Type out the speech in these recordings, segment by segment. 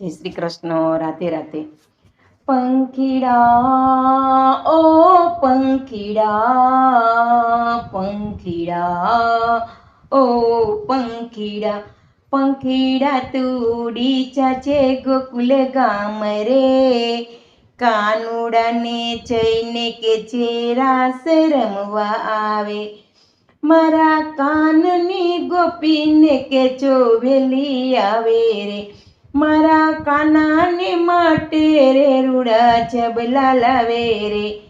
જય શ્રી કૃષ્ણ, રાધે રાધે. પંખીડા, ઓ પંખીડા પંખીડા, ઓ પંખીડા પંખીડા તુડી ચાચે ગોકુલ ગામ રે. કાનુડાને જઈને કે છે રાસ રમવા આવે. મારા કાનની ગોપીને કે ચોવેલી આવે રે. મારા કાનાને માટે રે, રૂડા જબલા લાવે રે.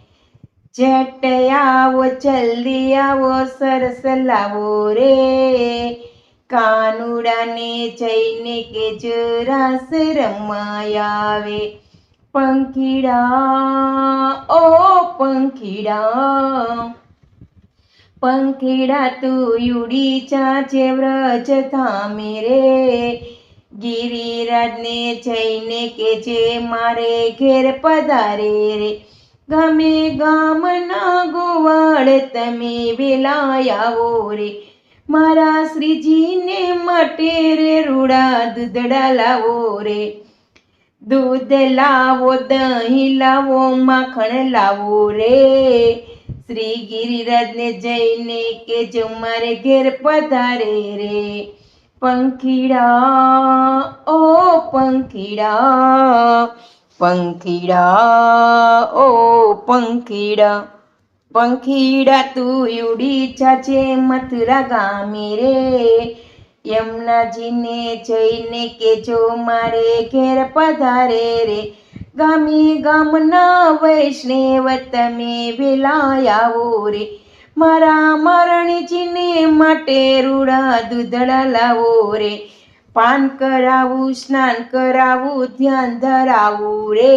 જટ આવો, જલ્દી આવો, સરસ લાવો રે. કાનુડાને જઈને કે જરાસ રમાય આવે. પંખીડા, ઓ પંખીડા. પંખીડા તું યુડી ચાચે વ્રજ થામે રે. ગિરિરાજને જઈને કે જે મારે ઘેર પધારે રે. ગમે ગામના ગોવાળ, તમે વેલાયાવો રે. મારા શ્રીજીને માટે રે, રૂડા દૂધડા લાવો રે. દૂધ લાવો, દહીં લાવો, માખણ લાવો રે. શ્રી ગિરિરાજને જઈને કે જો મારે ઘેર પધારે રે. પંખીડા, ઓ પંખીડા પંખીડા, ઓ પંખીડા પંખીડા તું ઉડી ચાચે મથુરા ગામે રે. યમુનાજીને જઈને કેજો મારે ઘેર પધારે રે. ગામી ગામના વૈષ્ણવ તમે વેલા આવો રે. મારા મરણજીને માટે રૂડા દૂધડા લાવો રે પાન કરાવું સ્નાન કરાવું ધ્યાન ધરાવું રે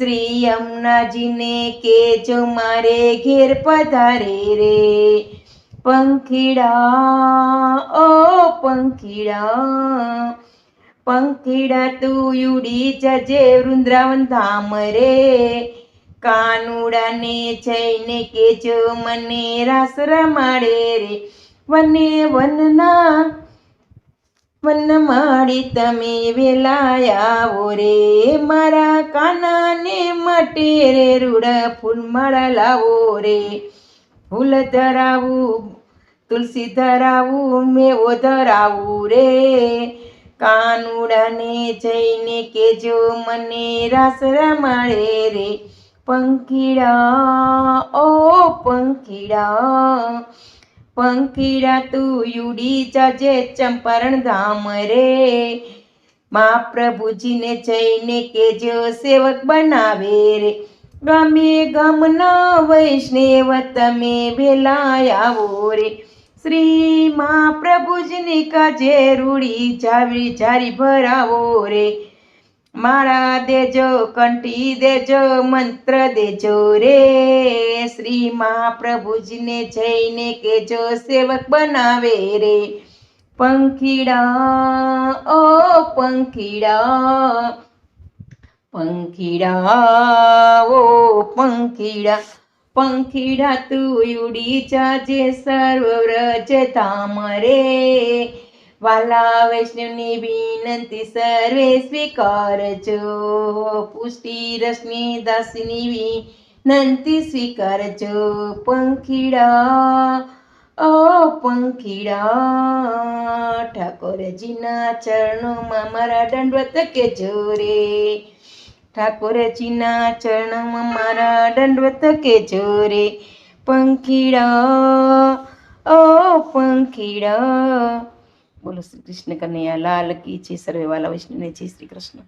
શ્રી યમુનાજીને કેજો મારે ઘેર પધારે રે પંખીડા ઓ પંખીડા પંખીડા તું યુડી જજે વૃંદાવન ધામ રે કાનુડાને જઈને કેજો મને રાસ રમાડે રે. વને વનના, વન માડી તમે વેલા આવો રે. મારા કાનાને માટે રે રૂડા ફૂલ માળા લાવો રે. ફૂલ ધરાવું, તુલસી ધરાવું, મેવો ધરાવું રે. કાનુડાને જઈને કેજો મને રાસ રમાડે રે. પંખીડા, ઓ પંખીડા પંખીડા તું યુડી જાજે ચંપારણ ધામ રે. મા પ્રભુજીને જઈને કે જો સેવક બનાવે રે. ગમે ગમના વૈષ્ણવ, તમે આવો રે. શ્રી મા પ્રભુજીની કાજે રૂડી જાવી જારી ભરાવો રે. માળા દેજો, કંઠી દેજો, મંત્ર દેજો રે. શ્રી મહાપ્રભુજીને જઈને કેજો સેવક બનાવે રે. પંખીડા, ઓ પંખીડા પંખીડા, ઓ પંખીડા પંખીડા તું ઉડી જાજે સર્વ વ્રજ ધામ રે. વાલા વૈષ્ણવની વિનંતી સર્વે સ્વીકારજો પુષ્ટિ રશ્મિ દાસની વિનંતી સ્વીકારજો પંખીડા, ઓ પંખીડા, ઠાકોરજીના ચરણોમાં મારા દંડવત કેજો રે ઠાકોરજીના ચરણોમાં મારા દંડવત કેજો રે પંખીડા, ઓ પંખીડા બોલો શ્રી કૃષ્ણ કનૈયા લાલ કી છે સર્વે વાલા વૈષ્ણવને જય શ્રી કૃષ્ણ